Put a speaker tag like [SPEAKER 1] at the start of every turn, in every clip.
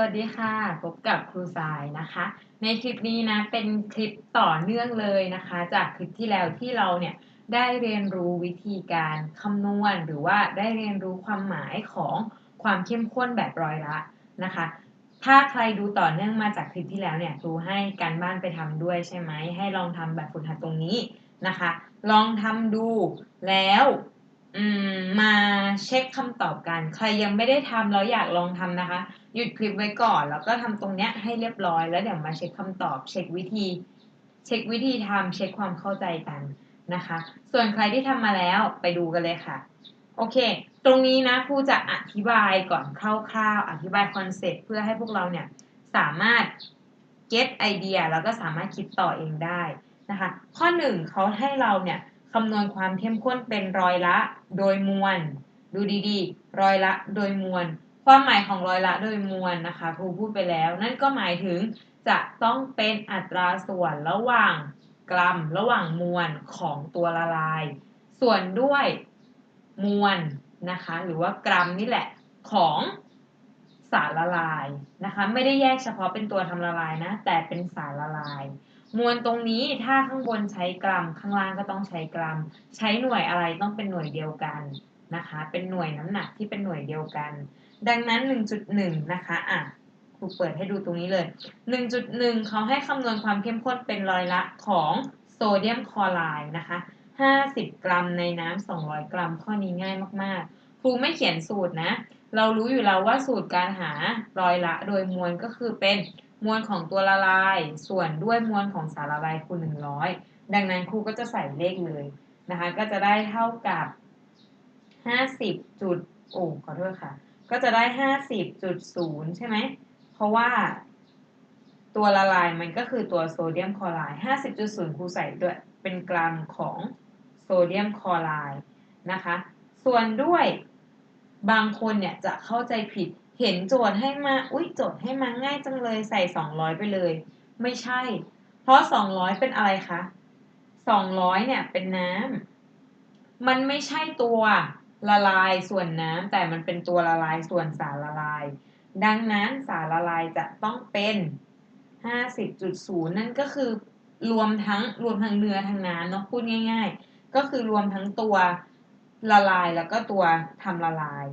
[SPEAKER 1] วัสดีค่ะ พบกับครูสายนะคะ ในคลิปนี้นะเป็นคลิปต่อเนื่องเลยนะคะ จากคลิปที่แล้วที่เราเนี่ยได้เรียนรู้วิธีการคำนวณ หรือว่าได้เรียนรู้ความหมายของความเข้มข้นแบบร้อยละนะคะ ถ้าใครดูต่อเนื่องมาจากคลิปที่แล้วเนี่ยครูให้การบ้านไปทำด้วยใช่ไหมให้ลองทำแบบฝึกหัดตรงนี้นะคะ ลองทำดูแล้ว มาเช็คคำตอบกัน ใครยังไม่ได้ทำแล้วอยากลองทำนะคะ หยุดคลิปไว้ก่อน แล้วก็ทำตรงเนี้ยให้เรียบร้อยแล้วเดี๋ยวมาเช็คคำตอบ เช็ควิธี เช็ควิธีทำเช็คความเข้าใจกันนะคะ ส่วนใครที่ทำมาแล้วไปดูกันเลยค่ะ โอเค ตรงนี้นะครูจะอธิบายก่อนคร่าวๆ อธิบายคอนเซ็ปต์เพื่อให้พวกเราเนี่ยสามารถ get ไอเดียแล้วก็สามารถคิดต่อเองได้นะคะ ข้อ1เขาให้เราเนี่ย คำนวณความเข้มข้นเป็นร้อยละ โดยมวล ดูดีๆ ร้อยละโดยมวล ความหมายของร้อยละโดยมวลนะคะครูพูดไปแล้ว นั่นก็หมายถึงจะต้องเป็นอัตราส่วนระหว่างกรัม ระหว่างมวลของตัวละลาย ส่วนด้วยมวลนะคะ หรือว่ากรัมนี่แหละของสารละลายนะคะ ไม่ได้แยกเฉพาะเป็นตัวทำละลายนะ แต่เป็นสารละลาย มวลตรงนี้ถ้าข้างบนใช้กรัม ข้างล่างก็ต้องใช้กรัม ใช้หน่วยอะไรต้องเป็นหน่วยเดียวกันนะคะ เป็นหน่วยน้ำหนักที่เป็นหน่วยเดียวกัน ดังนั้น 1.1 นะคะอะครูเปิดให้ดูตรงนี้เลย 1.1 เขาให้คำนวณความเข้มข้นเป็นร้อยละของโซเดียมคลอไรด์นะคะ 50 กรัมในน้ำ200 กรัม ข้อนี้ง่ายมากๆ ครูไม่เขียนสูตรนะ เรารู้อยู่แล้วว่าสูตรการหาร้อยละโดยมวลก็คือเป็น มวลของตัวละลาย ส่วนด้วยมวลของสารละลายคูณ100 ดังนั้นครูก็จะใส่เลขเลยนะคะ ก็จะได้เท่ากับ 50จุดโอ้ขอโทษค่ะ ก็จะได้ 50.0 ใช่ไหม เพราะว่าตัวละลายมันก็คือตัวโซเดียมคลอไรด์50.0 ครูใส่ด้วยเป็นกรัมของโซเดียมคลอไรด์นะคะ ส่วนด้วยบางคนเนี่ยจะเข้าใจผิด เห็นโจทย์ให้มา อุ๊ยโจทย์ให้มาง่ายจังเลยใส่200ไปเลย ไม่ใช่ เพราะ200เป็นอะไรคะ200เนี่ยเป็นน้ำมันไม่ใช่ตัวละลายส่วนน้ำแต่มันเป็นตัวละลายส่วนสารละลาย ดังนั้นสารละลายจะต้องเป็น50.0 นั่นก็คือรวมทั้งรวมทั้งเนื้อทั้งน้ำเนาะพูดง่าย ๆ ก็คือรวมทั้งตัวละลายแล้วก็ตัวทำละลาย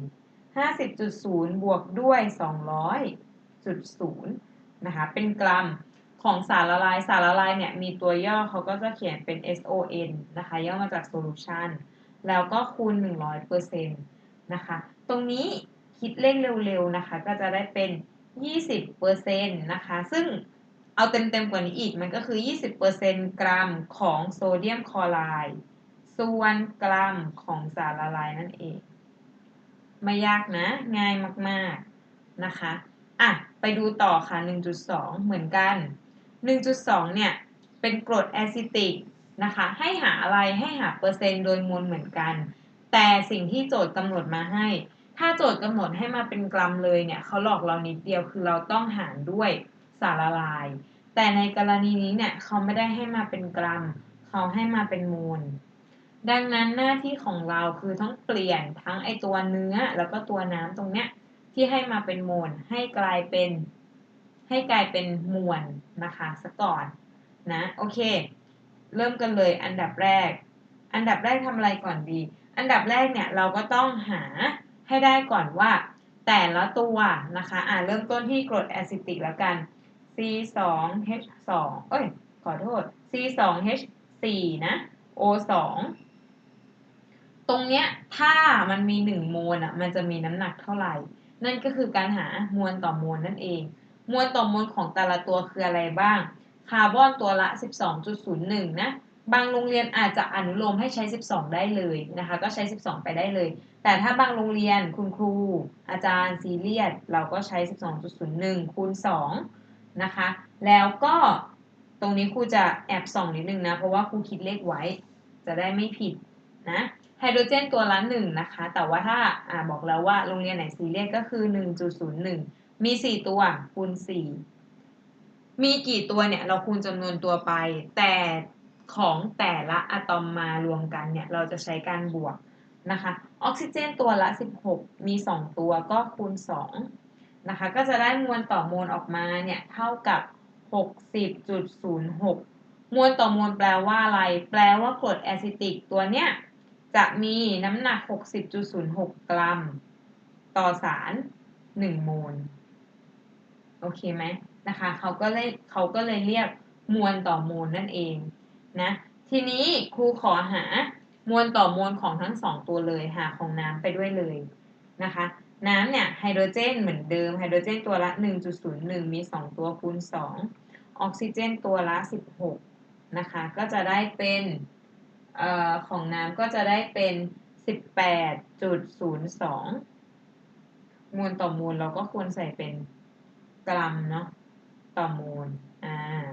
[SPEAKER 1] 50.0 บวกด้วย 200.0 นะคะ เป็นกรัมของสารละลาย สารละลายเนี่ยมีตัวย่อเขาก็จะเขียนเป็น SON นะคะ ย่อมาจาก solution แล้วก็คูณ 100%นะคะ ตรงนี้คิดเลขเร็วๆนะคะ ก็จะได้เป็น 20%นะคะ ซึ่งเอาเต็มๆกว่านี้อีก มันก็คือ 20%กรัมของโซเดียมคลอไรด์ ส่วนกรัมของสารละลายนั่นเอง ไม่ยากนะ ง่ายมากๆนะคะ อะ ไปดูต่อค่ะ 1.2 เหมือนกัน 1.2 เนี่ย เป็นกรดแอซิติกนะคะ ให้หาอะไรให้หาเปอร์เซ็นต์โดยมวลเหมือนกัน แต่สิ่งที่โจทย์กำหนดมาให้ ถ้าโจทย์กำหนดให้มาเป็นกรัมเลยเนี่ยเขาหลอกเรานิดเดียวคือเราต้องหารด้วยสารละลาย แต่ในกรณีนี้เนี่ยเขาไม่ได้ให้มาเป็นกรัม เขาให้มาเป็นมวล ดังนั้นหน้าที่ของเราคือต้องเปลี่ยนทั้งไอตัวเนื้อแล้วก็ตัวน้ำตรงเนี้ยที่ให้มาเป็นโมลให้กลายเป็น ให้กลายเป็นมวลนะคะสก่อนนะโอเค เริ่มกันเลยอันดับแรก อันดับแรกทำอะไรก่อนดี อันดับแรกเนี่ยเราก็ต้องหาให้ได้ก่อนว่า แต่ละตัวนะคะอ่าเริ่มต้นที่กรดแอซิติกแล้วกัน C2H2 เอ้ยขอโทษ C2H4 นะ O2 รงเนี้ยถ้ามันมีหนึ่งโมลอะมันจะมีน้ำหนักเท่าไหร่ นั่นก็คือการหามวลต่อมวลนั่นเอง มวลต่อมวลของแต่ละตัวคืออะไรบ้าง คาร์บอนตัวละ 12.01 นะ บางโรงเรียนอาจจะอนุโลมให้ใช้ 12 ได้เลยนะคะ ก็ใช้ 12 ไปได้เลย แต่ถ้าบางโรงเรียนคุณครู อาจารย์ซีเรียสเราก็ใช้ 12.01 คูณ 2 นะคะ แล้วก็ตรงนี้ครูจะแอบส่องนิดนึงนะ เพราะว่าครูคิดเลขไว้ จะได้ไม่ผิดนะ ไฮโดรเจนตัวละหนึ่งนะคะ แต่ว่าถ้าอ่าบอกแล้วว่าโรงเรียนไหนซีเรียสก็คือ1.01มี4ตัวคูณ4มีกี่ตัวเนี่ยเราคูณจำนวนตัวไป แต่ของแต่ละอะตอมมารวมกันเนี่ยเราจะใช้การบวกนะคะ ออกซิเจนตัวละ 16 มี 2 ตัวก็คูณ2นะคะ ก็จะได้มวลต่อมวลออกมาเนี่ยเท่ากับ 60.06 มวลต่อมวลแปลว่าอะไร แปลว่ากรดแอซิติกตัวเนี้ย จะมีน้ำหนัก 60.06 กรัม ต่อสาร 1 โมล โอเคไหมนะคะเขาก็เลยเขาก็เลยเรียกมวลต่อมลนั่นเองนะ ทีนี้ครูขอหามวลต่อมวลของทั้งสองตัวเลยหาของน้ำไปด้วยเลยนะคะ น้ำเนี่ยไฮโดรเจนเหมือนเดิมไฮโดรเจนตัวละ 1.01 มี 2 ตัวคูณ 2 ออกซิเจนตัวละ 16 นะคะ ก็จะได้เป็น เอ่อของน้ำก็จะได้เป็น 18.02มวลต่อมวลเราก็ควรใส่เป็นกรัมเนาะต่อมวลอ่า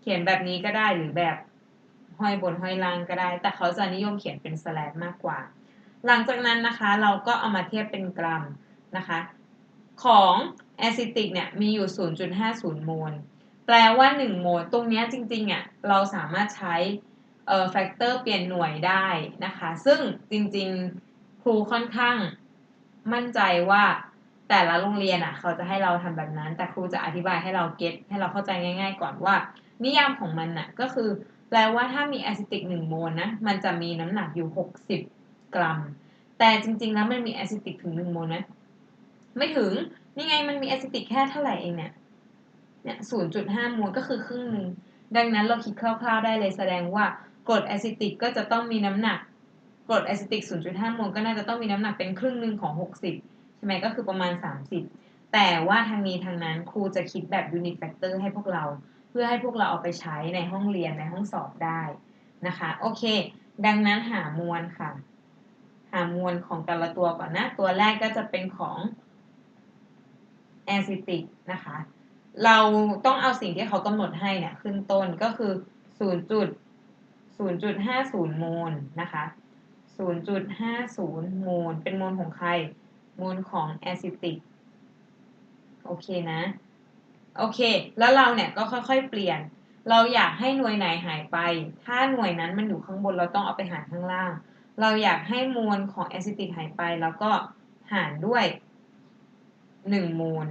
[SPEAKER 1] เขียนแบบนี้ก็ได้หรือแบบห้อยบนห้อยล่างก็ได้ แต่เขาจะนิยมเขียนเป็นสแลบมากกว่า หลังจากนั้นนะคะเราก็เอามาเทียบเป็นกรัมนะคะ ของแอซิติกเนี่ยมีอยู่ 0.50 โมล แปลว่า 1 โมล ตรงนี้จริงๆอะเราสามารถใช้ แฟกเตอร์เปลี่ยนหน่วยได้นะคะ ซึ่งจริงๆครูค่อนข้างมั่นใจว่าแต่ละโรงเรียนอะ เขาจะให้เราทำแบบนั้น แต่ครูจะอธิบายให้เราเก็ตให้เราเข้าใจง่าย ๆ ก่อนว่า นิยามของมันน่ะ ก็คือแปลว่าถ้ามีแอซิติก1โมลนะ มันจะมีน้ำหนักอยู่ 60 กรัม แต่จริง ๆ แล้วมันมีแอซิติกถึง1โมลไหมไม่ถึงนี่ไงมันมีแอซิติกแค่เท่าไหร่เองเนี่ยเนี่ย0.5โมลก็คือครึ่งหนึ่งดังนั้นเราคิดคร่าวๆได้เลยแสดงว่า กรดแอซิติกก็จะต้องมีน้ำหนักกรดแอซิติก 0.5โมลก็น่าจะต้องมีน้ำหนักเป็นครึ่งหนึ่งของ 60 ใช่ไหมก็คือประมาณ 30 แต่ว่าทางนี้ทางนั้นครูจะคิดแบบ unit factor ให้พวกเรา เพื่อให้พวกเราเอาไปใช้ในห้องเรียนในห้องสอบได้นะคะ โอเค ดังนั้นหามวลค่ะ หามวลของแต่ละตัวก่อนนะ ตัวแรกก็จะเป็นของแอซิติกนะคะ เราต้องเอาสิ่งที่เขากำหนดให้เนี่ยขึ้นต้นก็คือ 0.50 โมลนะคะ 0.50 โมล เป็นโมลของใคร โมลของแอซิติก โอเคนะ โอเค แล้วเราเนี่ยก็ค่อยๆ เปลี่ยน เราอยากให้หน่วยไหนหายไป ถ้าหน่วยนั้นมันอยู่ข้างบนเราต้องเอาไปหารข้างล่าง เราอยากให้มลของแอซิติกหายไป แล้วก็หารด้วย 1 โมล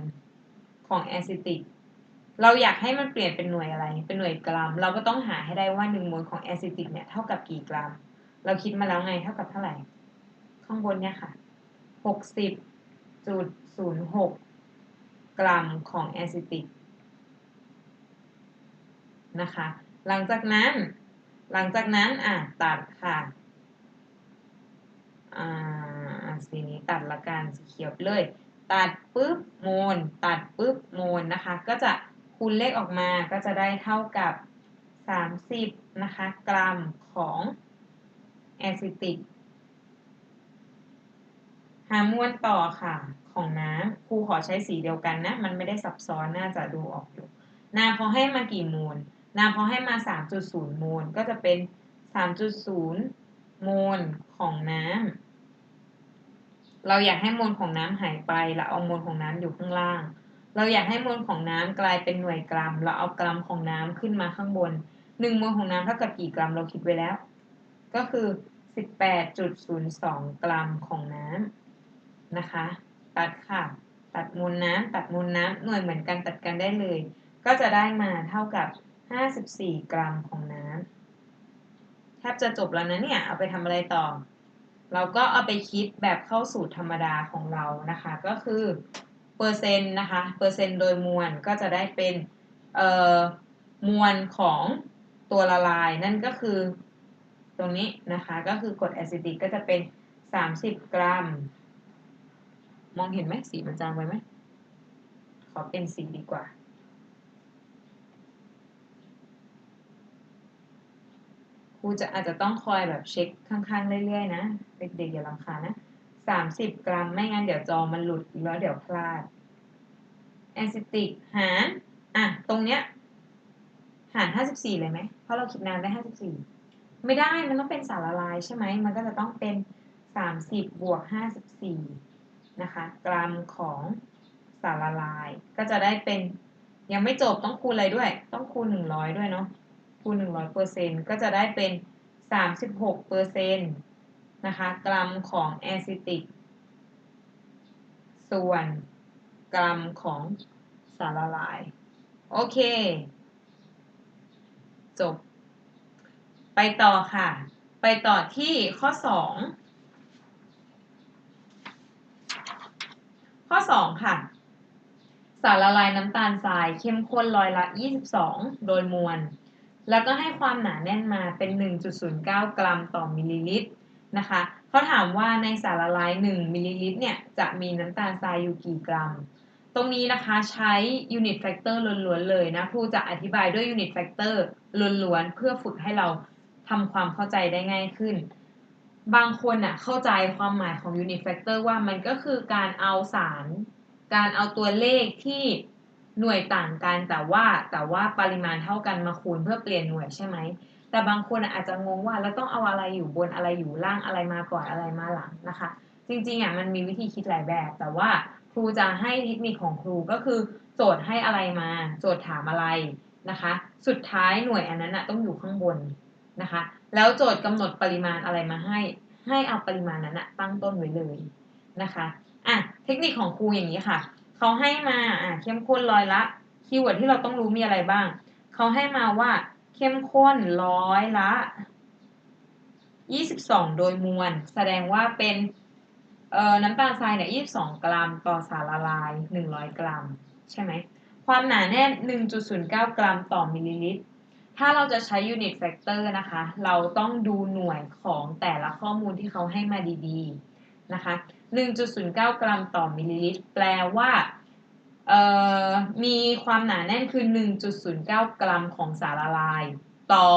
[SPEAKER 1] ของแอซิติก เราอยากให้มันเปลี่ยนเป็นหน่วยอะไร เป็นหน่วยกรัม เราก็ต้องหาให้ได้ว่า1โมลของแอซิติกเนี่ยเท่ากับกี่กรัม เราคิดมาแล้วไงเท่ากับเท่าไหร่ ข้างบนเนี่ยค่ะ60.06กกรัมของแอซิติกนะคะ หลังจากนั้น หลังจากนั้นอะตัดค่ะอ่าสีนี้ตัดละกันสีเขียวเลย ตัดปุ๊บโมลตัดปุ๊บโมลนะคะ ก็จะ คูณเลขออกมาก็จะได้เท่ากับ 30 นะคะ กรัมของแอซิติก หามวลต่อค่ะ ของน้ำครูขอใช้สีเดียวกันนะ มันไม่ได้ซับซ้อนน่าจะดูออกอยู่ น้ำพอให้มากี่โมลน้ำพอให้มา 3.0โมลก็จะเป็น 3.0โมลของน้ำเราอยากให้มวลของน้ำหายไปเราเอามวลของน้ำอยู่ข้างล่าง เราอยากให้มวลของน้ำกลายเป็นหน่วยกรัม เราเอากรัมของน้ำขึ้นมาข้างบน1มวลของน้ำเท่ากับกี่กรัมเราคิดไว้แล้ว ก็คือ 18.02 กรัมของน้ำนะคะ ตัดค่ะ ตัดมวลน้ำตัดมวลน้ำหน่วยเหมือนกันตัดกันได้เลย ก็จะได้มาเท่ากับ 54 กรัมของน้ำแทบจะจบแล้วนะเนี่ย เอาไปทำอะไรต่อ เราก็เอาไปคิดแบบเข้าสูตรธรรมดาของเรานะคะ ก็คือ เปอร์เซ็นต์นะคะ เปอร์เซ็นต์โดยมวลก็จะได้เป็นเอ่อมวลของตัวละลาย นั่นก็คือตรงนี้นะคะ ก็คือกรดแอซิติกก็จะเป็น 30 กรัม มองเห็นไหมสีมันจางไปไหมขอเป็นสีดีกว่า ครูจะอาจจะต้องคอยแบบเช็คข้างๆเรื่อยๆนะ เด็กๆอย่าลำคาญนะ 30กรัม ไม่งั้นเดี๋ยวจอมันหลุดแล้วเดี๋ยวพลาด แอซิติกหารอะ ตรงเนี้ย หาร54เลยไหม เพราะเราคิดน้ำได้54ไม่ได้มันต้องเป็นสารละลายใช่ไหม มันก็จะต้องเป็น30บบวก54นะคะ กรัมของสารละลาย ก็จะได้เป็น ยังไม่จบต้องคูณอะไรด้วย ต้องคูณ100ด้วยเนาะคูณ100เปอร์เซ็นต์ก็จะได้เป็น36เปอร์เซ็นต์ นะคะ กรัมของแอซิติก ส่วนกรัมของสารละลาย โอเค จบ ไปต่อค่ะ ไปต่อที่ข้อ 2 ข้อ 2 ค่ะ สารละลายน้ำตาลทรายเข้มข้นร้อยละ 22 โดยมวลแล้วก็ให้ความหนาแน่นมาเป็น 1.09 กรัมต่อมิลลิลิตร นะคะเขาถามว่าในสารละลาย 1มิลลิลิตรเนี่ยจะมีน้ำตาลทรายอยู่กี่กรัม ตรงนี้นะคะใช้ unit factor ล้วนๆเลยนะครูจะอธิบายด้วย unit factor ล้วนๆเพื่อฝึกให้เราทำความเข้าใจได้ง่ายขึ้น บางคนอะเข้าใจความหมายของ unit factor ว่ามันก็คือการเอาสาร การเอาตัวเลขที่หน่วยต่างกันแต่ว่าแต่ว่าปริมาณเท่ากันมาคูณเพื่อเปลี่ยนหน่วยใช่ไหม แต่บางคนอาจจะงงว่าแล้วต้องเอาอะไรอยู่บนอะไรอยู่ล่างอะไรมาก่อนอะไรมาหลังนะคะ จริงๆอะมันมีวิธีคิดหลายแบบ แต่ว่าครูจะให้เทคนิคของครูก็คือโจทย์ให้อะไรมา โจทย์ถามอะไรนะคะ สุดท้ายหน่วยอันนั้นอะต้องอยู่ข้างบนนะคะ แล้วโจทย์กำหนดปริมาณอะไรมาให้ ให้เอาปริมาณนั้นอะตั้งต้นไว้เลยนะคะอะเทคนิคของครูอย่างนี้ค่ะเขาให้มาอะเข้มข้นร้อยละคีย์เวิร์ดที่เราต้องรู้มีอะไรบ้างเขาให้มาว่า เข้มข้นร้อยละ 22 โดยมวล แสดงว่าเป็นน้ำตาลทรายเนี่ย22 กรัม ต่อสารละลาย 100 กรัม ใช่ไหม ความหนาแน่น 1.09 กรัมต่อมิลลิลิตร ถ้าเราจะใช้ unit factor นะคะ เราต้องดูหน่วยของแต่ละข้อมูลที่เขาให้มาดีๆ นะคะ 1.09 กรัมต่อมิลลิลิตร แปลว่า มีความหนาแน่นคือ 1.09 กรัมของสารละลาย ต่อ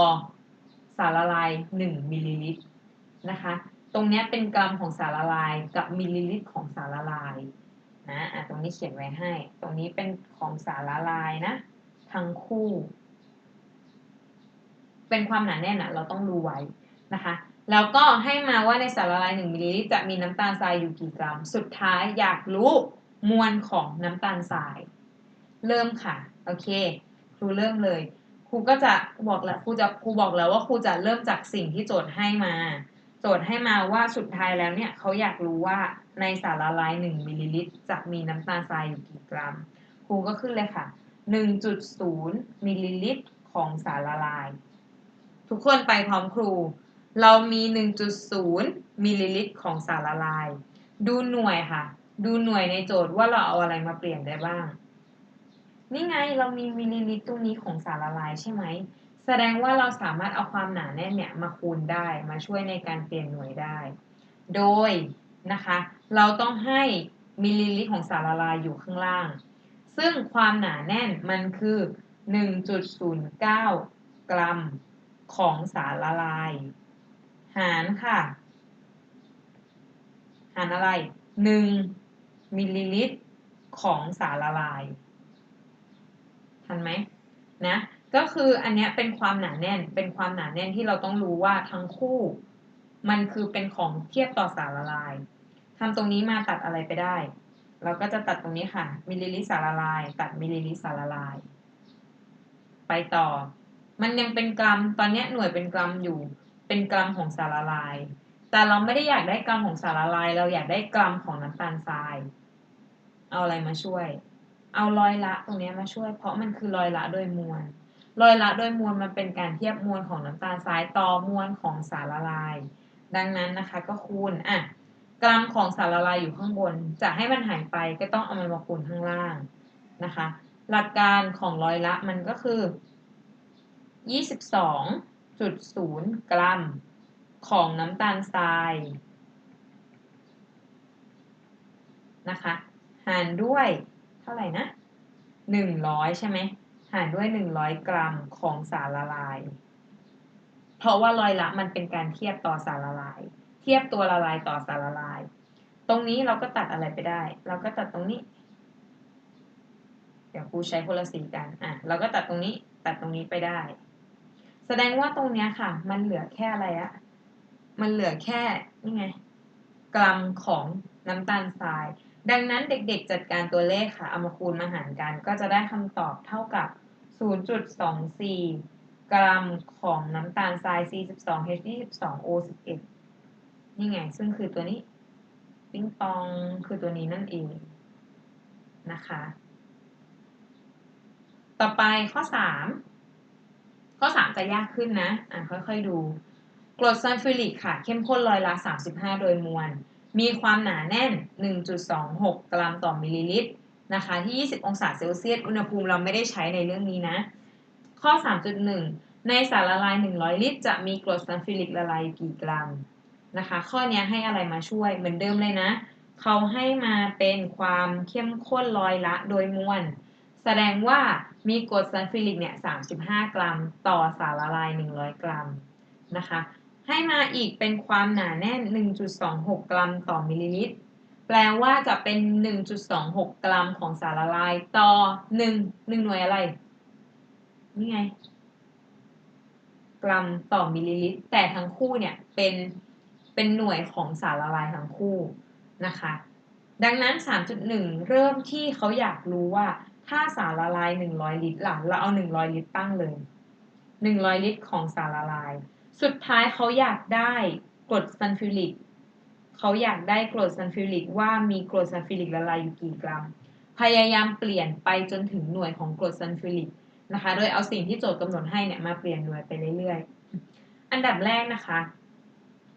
[SPEAKER 1] สารละลาย 1 มิลลิลิตรนะคะ ตรงนี้เป็นกรัมของสารละลายกับมิลลิลิตรของสารละลายนะอะตรงนี้เขียนไว้ให้ ตรงนี้เป็นของสารละลายนะ ทั้งคู่ เป็นความหนาแน่นอะเราต้องรู้ไว้นะคะ แล้วก็ให้มาว่าในสารละลาย 1 มิลลิลิตรจะมีน้ำตาลทรายอยู่กี่กรัม สุดท้ายอยากรู้ มวลของน้ำตาลทราย เริ่มค่ะ โอเค ครูเริ่มเลย ครูก็จะบอกแล้วครูจะครูบอกแล้วว่าครูจะเริ่มจากสิ่งที่โจทย์ให้มา โจทย์ให้มาว่าสุดท้ายแล้วเนี่ยเขาอยากรู้ว่าในสารละลาย 1มิลลิลิตรจะมีน้ำตาลทรายอยู่กี่กรัม ครูก็ขึ้นเลยค่ะ 1.0มิลลิลิตรของสารละลาย ทุกคนไปพร้อมครู เรามี 1.0มิลลิลิตรของสารละลาย ดูหน่วยค่ะ ดูหน่วยในโจทย์ว่าเราเอาอะไรมาเปลี่ยนได้บ้าง นี่ไงเรามีมิลลิลิตรตรงนี้ของสารละลายใช่ไหม แสดงว่าเราสามารถเอาความหนาแน่นเนี่ยมาคูณได้มาช่วยในการเปลี่ยนหน่วยได้ โดยนะคะ เราต้องให้มิลลิลิตรของสารละลายอยู่ข้างล่าง ซึ่งความหนาแน่นมันคือ 1.09 กรัมของสารละลาย หารค่ะ หารอะไร1 มิลลิลิตรของสารละลาย ทันไหมนะ ก็คืออันนี้เป็นความหนาแน่น เป็นความหนาแน่นที่เราต้องรู้ว่าทั้งคู่ มันคือเป็นของเทียบต่อสารละลายทำตรงนี้มาตัดอะไรไปได้ เราก็จะตัดตรงนี้ค่ะ มิลลิลิตรสารละลาย ตัดมิลลิลิตรสารละลาย ไปต่อ มันยังเป็นกรัม ตอนนี้หน่วยเป็นกรัมอยู่ เป็นกรัมของสารละลาย แต่เราไม่ได้อยากได้กรัมของสารละลาย เราอยากได้กรัมของน้ำตาลทราย เอาอะไรมาช่วย เอาลอยละตรงนี้มาช่วย เพราะมันคือลอยละโดยมวลลอยละโดยมวลมันเป็นการเทียบมวลของน้ำตาลทรายต่อมวลของสารละลาย ดังนั้นนะคะก็คูณอะกรัมของสารละลายอยู่ข้างบน จะให้มันหายไปก็ต้องเอามันมาคูณข้างล่างนะคะ หลักการของลอยละมันก็คือ 22.0 กรัม ของน้ำตาลทรายนะคะหารด้วยเท่าไหร่นะ 100 ใช่ไหมหารด้วย 100 กรัมของสารละลาย เพราะว่าลอยละมันเป็นการเทียบต่อสารละลาย เทียบตัวละลายต่อสารละลาย ตรงนี้เราก็ตัดอะไรไปได้ เราก็ตัดตรงนี้ เดี๋ยวครูใช้คนละสีกันอะเราก็ตัดตรงนี้ตัดตรงนี้ไปได้ แสดงว่าตรงเนี้ยค่ะ มันเหลือแค่อะไรอะ มันเหลือแค่นี่ไงกรัมของน้ำตาลทราย ดังนั้นเด็กๆจัดการตัวเลขค่ะ เอามาคูณมาหารกัน ก็จะได้คำตอบเท่ากับ 0.24 กรัมของน้ำตาลทราย42 H22 O11 นี่ไง ซึ่งคือตัวนี้ปิ้งปองคือตัวนี้นั่นเองนะคะ ต่อไปข้อ 3 ข้อ 3 จะยากขึ้นนะ อะค่อยๆดู กรดซัลฟูริกค่ะ เข้มข้นร้อยละ 35 โดยมวล มีความหนาแน่น 1.26 กรัมต่อมิลลิลิตรนะคะที่ 20 องศาเซลเซียส อุณหภูมิเราไม่ได้ใช้ในเรื่องนี้นะ ข้อ 3.1 ในสารละลาย 100 ลิตร จะมีกรดซัลฟูริกละลายกี่กรัมนะคะ ข้อนี้ให้อะไรมาช่วยเหมือนเดิมเลยนะ เขาให้มาเป็นความเข้มข้นร้อยละโดยมวล แสดงว่ามีกรดซัลฟูริกเนี่ย 35 กรัม ต่อสารละลาย 100 กรัมนะคะ ให้มาอีกเป็นความหนาแน่น 1.26 กรัมต่อมิลลิลิตร แปลว่าจะเป็น 1.26 กรัมของสารละลายต่อ 1 1 หน่วยอะไร นี่ไง กรัมต่อมิลลิลิตร แต่ทั้งคู่เนี่ยเป็นเป็นหน่วยของสารละลายทั้งคู่นะคะ ดังนั้น 3.1 เริ่มที่เขาอยากรู้ว่าถ้าสารละลาย 100 ลิตรล่ะเราเอา 100 ลิตรตั้งเลย 100 ลิตรของสารละลาย สุดท้ายเขาอยากได้กรดซัลฟูริกเขาอยากได้กรดซัลฟูริกว่ามีกรดซัลฟูริกละลายอยู่กี่กรัม พยายามเปลี่ยนไปจนถึงหน่วยของกรดซัลฟูริกนะคะ โดยเอาสิ่งที่โจทย์กำหนดให้เนี่ยมาเปลี่ยนหน่วยไปเรื่อยๆ อันดับแรกนะคะ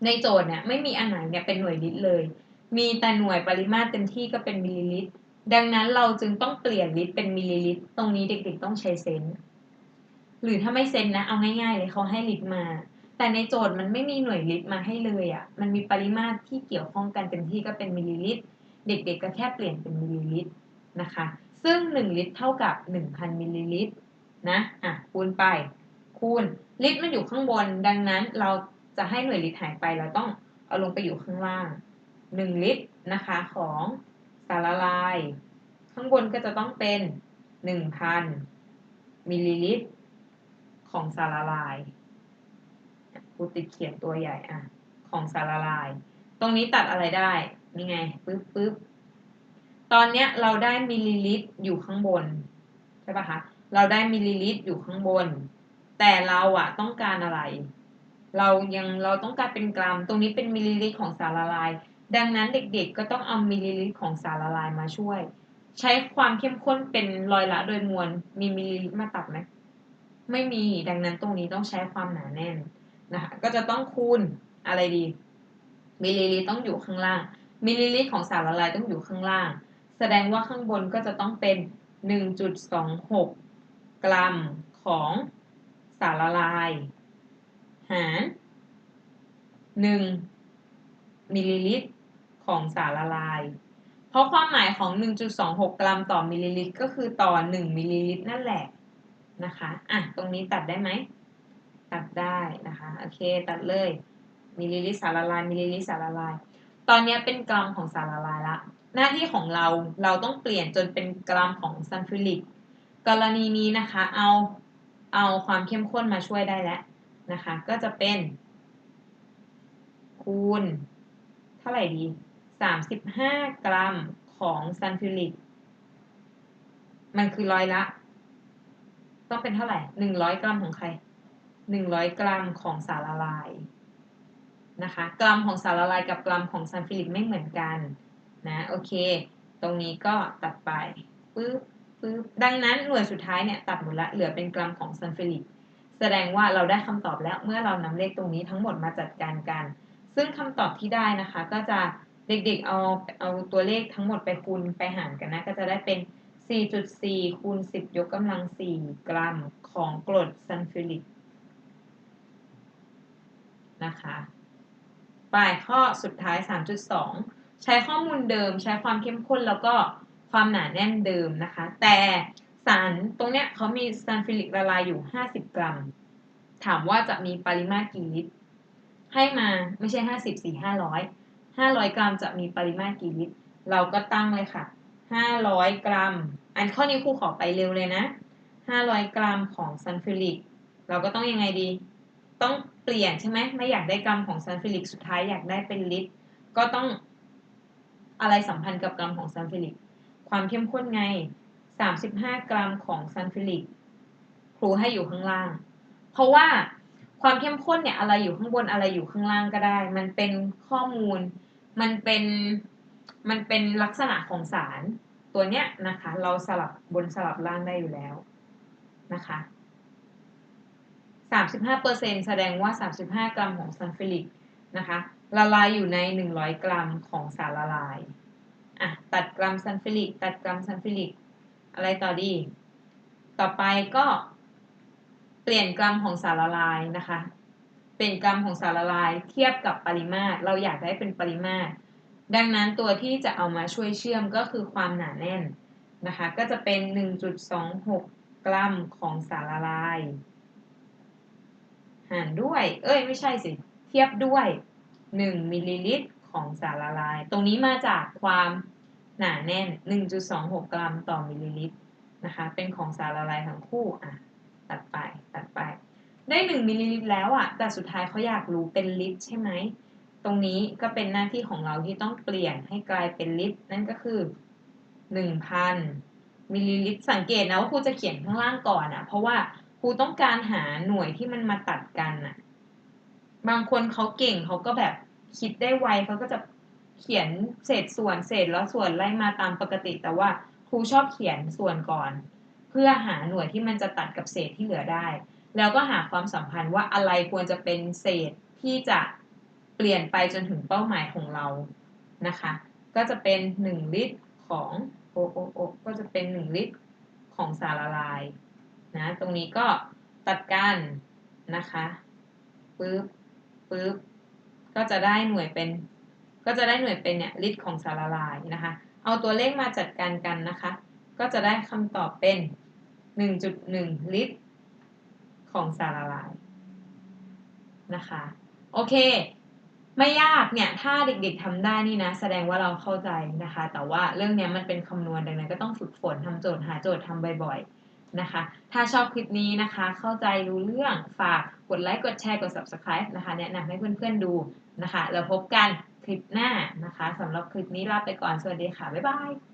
[SPEAKER 1] ในโจทย์เนี่ยไม่มีอันไหนเนี่ยเป็นหน่วยลิตรเลย มีแต่หน่วยปริมาตรเต็มที่ก็เป็นมิลลิลิตร ดังนั้นเราจึงต้องเปลี่ยนลิตรเป็นมิลลิลิตร ตรงนี้เด็กๆต้องใช้เซนต์หรือถ้าไม่เซนนะเอาง่ายๆเลยเขาให้ลิตรมา แต่ในโจทย์มันไม่มีหน่วยลิตรมาให้เลยอะ่ะ มันมีปริมาตรที่เกี่ยวข้องกันเต็มที่ก็เป็นมิลลิลิตร เด็กๆก็แค่เปลี่ยนเป็นมิลลิลิตรนะคะ ซึ่ง 1 ลิตรเท่ากับ 1,000มิลลิลิตรนะ อะ คูณไป คูณ ลิตรมันอยู่ข้างบน ดังนั้นเราจะให้หน่วยลิตรหายไป เราต้องเอาลงไปอยู่ข้างล่าง 1 ลิตรนะคะของสารละลาย ข้างบนก็จะต้องเป็น 1,000มิลลิลิตรของสารละลาย กูติดเขียนตัวใหญ่อะของสารละลาย ตรงนี้ตัดอะไรได้นี่ไงปึ๊บปึ๊บตอนเนี้ยเราได้มิลลิลิตรอยู่ข้างบนใช่ปะคะเราได้มิลลิลิตรอยู่ข้างบน แต่เราอะต้องการอะไร เรายังเราต้องการเป็นกรัม ตรงนี้เป็นมิลลิลิตรของสารละลาย ดังนั้นเด็กๆ ก็ต้องเอามิลลิลิตรของสารละลายมาช่วย ใช้ความเข้มข้นเป็นรอยละโดยมวลมีมิลลิลิตรมาตัดไหมไม่มีดังนั้นตรงนี้ต้องใช้ความหนาแน่น นะคะ ก็จะต้องคูณอะไรดี มิลลิลิตรต้องอยู่ข้างล่าง มิลลิลิตรของสารละลายต้องอยู่ข้างล่าง แสดงว่าข้างบนก็จะต้องเป็น 1.26 กรัมของสารละลาย หาร 1 มิลลิลิตรของสารละลาย เพราะความหมายของ 1.26 กรัมต่อมิลลิลิตรก็คือต่อ 1 มิลลิลิตรนั่นแหละนะคะ อะ ตรงนี้ตัดได้ไหม ตัดได้นะคะโอเคตัดเลยมิลลิลิตรสารละลายมิลลิลิตรสารละลาย ตอนนี้เป็นกรัมของสารละลายละ หน้าที่ของเราเราต้องเปลี่ยนจนเป็นกรัมของซัลฟูริกกรณีนี้นะคะเอาเอาความเข้มข้นมาช่วยได้แล้วนะคะ ก็จะเป็น คูณ เท่าไหร่ดี 35 กรัมของซัลฟูริกมันคือร้อยละ ต้องเป็นเท่าไหร่ 100 กรัมของใคร 100 กรัมของสารละลายนะคะกรัมของสารละลายกับกรัมของซัลฟูริกไม่เหมือนกันนะโอเค ตรงนี้ก็ตัดไปปึ๊บปึ๊บดังนั้นหน่วยสุดท้ายเนี่ยตัดหมดละเหลือเป็นกรัมของซัลฟูริกแสดงว่าเราได้คำตอบแล้วเมื่อเรานำเลขตรงนี้ทั้งหมดมาจัดการกัน ซึ่งคำตอบที่ได้นะคะก็จะเด็กๆเอาเอาตัวเลขทั้งหมดไปคูณไปหารกันนะก็จะได้เป็น 4.4คูณ10 ยกกำลัง 4 กรัมของกรดซัลฟูริก นะคะปลายข้อสุดท้าย 3.2 ใช้ข้อมูลเดิม ใช้ความเข้มข้นแล้วก็ความหนาแน่นเดิมนะคะ แต่สารตรงเนี้ยเขามีซัลฟูริกละลายอยู่ 50 กรัม ถามว่าจะมีปริมาตรกี่ลิตร ให้มาไม่ใช่ 50สี่500 500 กรัมจะมีปริมาตรกี่ลิตร เราก็ตั้งเลยค่ะ 500 กรัม อันข้อนี้ครูขอไปเร็วเลยนะ 500 กรัมของซัลฟูริก เราก็ต้องยังไงดี ต้อง เปลี่ยนใช่ไหมไม่อยากได้กรัมของซัลฟูริกสุดท้ายอยากได้เป็นลิตรก็ต้องอะไรสัมพันธ์กับกรัมของซัลฟูริกความเข้มข้นไง 35 กรัมของซัลฟูริกครูให้อยู่ข้างล่าง เพราะว่าความเข้มข้นเนี่ยอะไรอยู่ข้างบนอะไรอยู่ข้างล่างก็ได้ มันเป็นข้อมูล มันเป็นมันเป็นลักษณะของสารตัวเนี้ยนะคะ เราสลับบนสลับล่างได้อยู่แล้วนะคะ 35%แสดงว่า 35 กรัมของซัลฟิลิกนะคะละลายอยู่ใน 100 กรัมของสารละลายอะตัดกรัมซัลฟิลิกตัดกรัมซัลฟิลิกอะไรต่อดี ต่อไปก็เปลี่ยนกรัมของสารละลายนะคะเปลี่ยนกรัมของสารละลายเทียบกับปริมาตร เราอยากได้เป็นปริมาตร ดังนั้นตัวที่จะเอามาช่วยเชื่อมก็คือความหนาแน่นนะคะ ก็จะเป็น 1.26 กรัมของสารละลาย หารด้วย เอ้ยไม่ใช่สิ เทียบด้วย 1มิลลิลิตรของสารละลาย ตรงนี้มาจากความหนาแน่น 1.26 กรัมต่อมิลลิลิตรนะคะ เป็นของสารละลายทั้งคู่อะตัดไปตัดไป ได้ 1มิลลิลิตรแล้วอะ แต่สุดท้ายเขาอยากรู้เป็นลิตรใช่ไหม ตรงนี้ก็เป็นหน้าที่ของเราที่ต้องเปลี่ยนให้กลายเป็นลิตร นั่นก็คือ 1,000มิลลิลิตรสังเกตนะว่าครูจะเขียนข้างล่างก่อนอะ เพราะว่า ครูต้องการหาหน่วยที่มันมาตัดกันอะบางคนเขาเก่งเขาก็แบบคิดได้ไวเขาก็จะเขียนเศษส่วนเศษแล้วส่วนไล่มาตามปกติ แต่ว่าครูชอบเขียนส่วนก่อน เพื่อหาหน่วยที่มันจะตัดกับเศษที่เหลือได้ แล้วก็หาความสัมพันธ์ว่าอะไรควรจะเป็นเศษที่จะเปลี่ยนไปจนถึงเป้าหมายของเรานะคะ ก็จะเป็น 1 ลิตรของโอโอโอก็จะเป็น 1 ลิตรของสารละลาย นะตรงนี้ก็ตัดกันนะคะปึ๊บปึ๊บก็จะได้หน่วยเป็น ก็จะได้หน่วยเป็นเนี่ยลิตรของสารละลายนะคะ เอาตัวเลขมาจัดการกันนะคะ ก็จะได้คำตอบเป็น 1.1 ลิตร ของสารละลายนะคะโอเค ไม่ยากเนี่ยถ้าเด็กๆทำได้นี่นะ แสดงว่าเราเข้าใจนะคะ แต่ว่าเรื่องนี้มันเป็นคำนวณดังนั้นก็ต้องฝึกฝนทำโจทย์หาโจทย์ทำบ่อยๆ นะคะ ถ้าชอบคลิปนี้นะคะ เข้าใจรู้เรื่องฝากกดไลค์กดแชร์กด subscribe นะคะ แนะนำให้เพื่อนๆดูนะคะแล้วพบกันคลิปหน้านะคะสำหรับคลิปนี้ลาไปก่อน สวัสดีค่ะ บ๊ายบาย